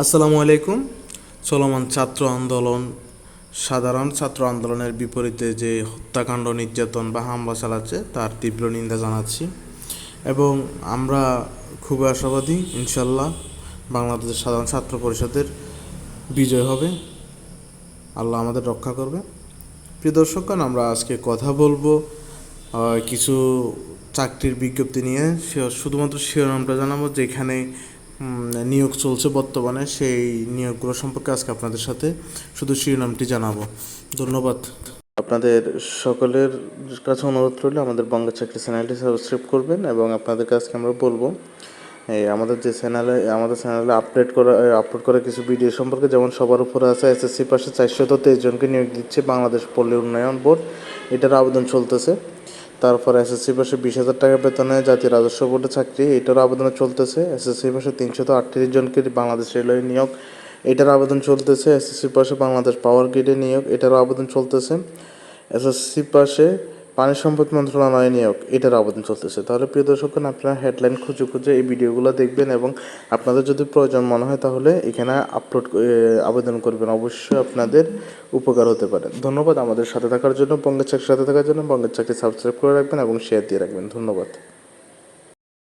আসসালামু আলাইকুম। চলমান ছাত্র আন্দোলন, সাধারণ ছাত্র আন্দোলনের বিপরীতে যে হত্যাকাণ্ড, নির্যাতন বা হামলা চালাচ্ছে, তার তীব্র নিন্দা জানাচ্ছি। এবং আমরা খুবই আশাবাদী ইনশাল্লাহ বাংলাদেশের সাধারণ ছাত্র পরিষদের বিজয় হবে। আল্লাহ আমাদের রক্ষা করবে। প্রিয় দর্শকগণ, আমরা আজকে কথা বলব কিছু চাকরির বিজ্ঞপ্তি নিয়ে। শুধুমাত্র শিরোনামটা জানাব, যেখানে নিয়োগ চলছে বর্তমানে, সেই নিয়োগগুলো সম্পর্কে আজকে আপনাদের সাথে শুধু শিরোনামটি জানাব। ধন্যবাদ। আপনাদের সকলের কাছে অনুরোধ রইল, আমাদের বঙ্গের চাকরি চ্যানেলটি সাবস্ক্রাইব করবেন এবং আপনাদের কাছে আমরা বলব, এই আমাদের যে চ্যানেলে, আমাদের চ্যানেলে আপডেট করা আপলোড করা কিছু ভিডিও সম্পর্কে, যেমন সবার উপরে আছে এসএসসি পাশে চারশত তেইশ জনকে নিয়োগ দিচ্ছে বাংলাদেশ পল্লী উন্নয়ন বোর্ড। এটার আবেদন চলতেছে। তারপর এসএসসি পাশে বিশ হাজার টাকা বেতনে জাতীয় রাজস্ব বোর্ডে চাকরি এটার আবেদন চলতেছে। এসএসসি পাশে তিনশত আটত্রিশ জনকে বাংলাদেশ রেলওয়ে নিয়োগ এটার আবেদন চলতেছে। এসএসসি পাশে বাংলাদেশ পাওয়ার গ্রিডে নিয়োগ, এটারও আবেদন চলতেছে। এসএসসি পাশে পানি সম্পদ মন্ত্রণালয় নিয়োগ, এটার আবেদন চলতেছে। তাহলে প্রিয় দর্শকগণ আপনারা হেডলাইন খুঁজে খুঁজে এই ভিডিওগুলো দেখবেন এবং আপনাদের যদি প্রয়োজন মনে হয় তাহলে এখানে আপলোড আবেদন করবেন। অবশ্যই আপনাদের উপকার হতে পারে। ধন্যবাদ আমাদের সাথে থাকার জন্য, বঙ্গের চাকরির সাথে থাকার জন্য। বঙ্গের চাকরি সাবস্ক্রাইব করে রাখবেন এবং শেয়ার দিয়ে রাখবেন। ধন্যবাদ।